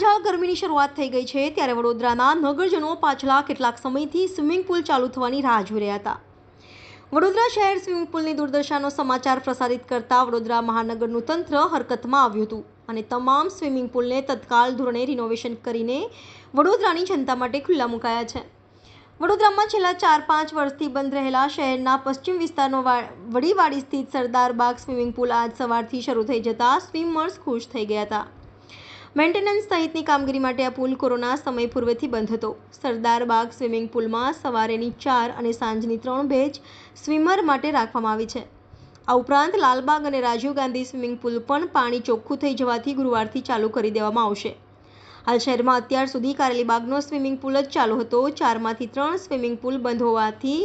ગરમીની શરૂઆત થઈ ગઈ છે, ત્યારે વડોદરાના નગરજનો પાછલા કેટલાક સમયથી સ્વિમિંગ પુલ ચાલુ થવાની રાહ જોઈ રહ્યા હતા. વડોદરા શહેર સ્વિમિંગ પુલની દુર્દશાનો સમાચાર પ્રસારિત કરતા વડોદરા મહાનગરનું તંત્ર હરકતમાં આવ્યું હતું અને તમામ સ્વિમિંગ પુલને તત્કાલ ધોરણે રિનોવેશન કરીને વડોદરાની જનતા માટે ખુલ્લા મુકાયા છે. વડોદરામાં છેલ્લા ચાર પાંચ વર્ષથી બંધ રહેલા શહેરના પશ્ચિમ વિસ્તારનો વડીવાડી સ્થિત સરદાર બાગ સ્વિમિંગ પુલ આજ સવારથી શરૂ થઈ જતા સ્વિમર્સ ખુશ થઈ ગયા હતા. મેન્ટેનન્સ સહિતની કામગીરી માટે આ પુલ કોરોના સમય પૂર્વેથી બંધ હતો. સરદાર બાગ સ્વિમિંગ પુલમાં સવારેની ચાર અને સાંજની ત્રણ બેચ સ્વિમર માટે રાખવામાં આવી છે. આ ઉપરાંત લાલબાગ અને રાજીવ ગાંધી સ્વિમિંગ પુલ પણ પાણી ચોખ્ખું થઈ જવાથી ગુરુવારથી ચાલુ કરી દેવામાં આવશે. હાલ શહેરમાં અત્યાર સુધી કારેલીબાગનો સ્વિમિંગ પુલ જ ચાલુ હતો. ચારમાંથી ત્રણ સ્વિમિંગ પુલ બંધ હોવાથી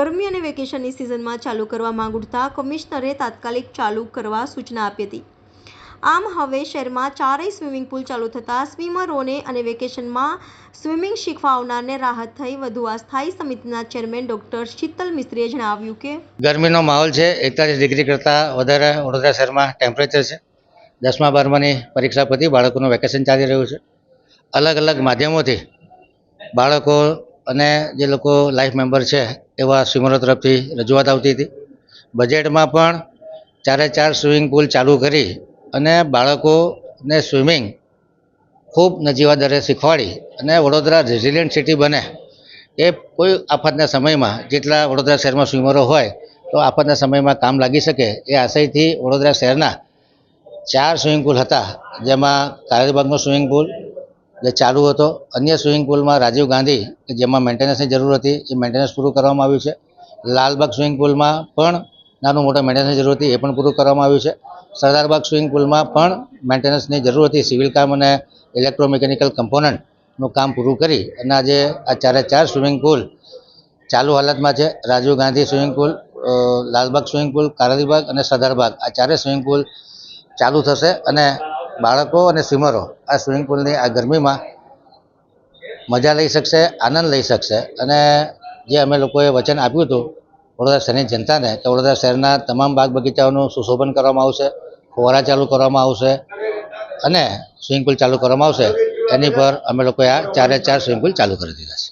ગરમી અને વેકેશનની સિઝનમાં ચાલુ કરવા માંગ ઉઠતા કમિશનરે તાત્કાલિક ચાલુ કરવા સૂચના આપી હતી. આમ હવે શહેરમાં ચારેય સ્વિમિંગ પુલ ચાલુ થતાં સ્વિમરોને અને વેકેશનમાં સ્વિમિંગ શીખવા આવનારને રાહત થઈ. વધુ આ સ્થાયી સમિતિના ચેરમેન ડોક્ટર શીતલ મિસ્ત્રીએ જણાવ્યું કે ગરમીનો માહોલ છે. એકતાલીસ ડિગ્રી કરતાં વધારે વડોદરા શહેરમાં ટેમ્પરેચર છે. દસમા, બારમાની પરીક્ષા પછી બાળકોનું વેકેશન ચાલી રહ્યું છે. અલગ અલગ માધ્યમોથી બાળકો અને જે લોકો લાઈફ મેમ્બર છે એવા સ્વિમરો તરફથી રજૂઆત આવતી હતી. બજેટમાં પણ ચારે ચાર સ્વિમિંગ પુલ ચાલુ કરી અને બાળકોને સ્વિમિંગ ખૂબ નજીવા દરે શીખવાડી અને વડોદરા રેઝિલિયન્ટ સિટી બને. એ કોઈ આફતના સમયમાં જેટલા વડોદરા શહેરમાં સ્વિમરો હોય તો આફતના સમયમાં કામ લાગી શકે એ આશયથી વડોદરા શહેરના ચાર સ્વિમિંગ પુલ હતા. જેમાં કારેલીબાગનો સ્વિમિંગ પુલ જે ચાલુ હતો. અન્ય સ્વિમિંગ પુલમાં રાજીવ ગાંધી, કે જેમાં મેન્ટેનન્સની જરૂર હતી, એ મેન્ટેનન્સ પૂરું કરવામાં આવ્યું છે. લાલબાગ સ્વિમિંગ પુલમાં પણ નાનું મોટા મેન્ટેનન્સની જરૂર હતી, એ પણ પૂરું કરવામાં આવ્યું છે. સરદારબાગ સ્વિમિંગ પુલમાં પણ મેન્ટેનન્સની જરૂર હતી. સિવિલ કામ અને ઇલેક્ટ્રોમિકેનિકલ કમ્પોનન્ટનું કામ પૂરું કરી અને આજે આ ચારે ચાર સ્વિમિંગ પુલ ચાલુ હાલતમાં છે. Rajiv Gandhi swimming pool Lalbagh swimming pool Karelibaug અને સરદારબાગ આ ચારે સ્વિમિંગ પુલ ચાલુ થશે અને બાળકો અને સ્વિમરો આ સ્વિમિંગ પુલની આ ગરમીમાં મજા લઈ શકશે, આનંદ લઈ શકશે. અને જે અમે લોકોએ વચન આપ્યું હતું વડોદરા શહેરની જનતાને કે વડોદરા શહેરના તમામ બાગ બગીચાઓનું સુશોભન કરવામાં આવશે, ફુવારા ચાલુ કરવામાં આવશે અને સ્વિમિંગ પુલ ચાલુ કરવામાં આવશે. એની પર અમે લોકોએ આ ચારે ચાર સ્વિમિંગ પુલ ચાલુ કરી દીધા છે.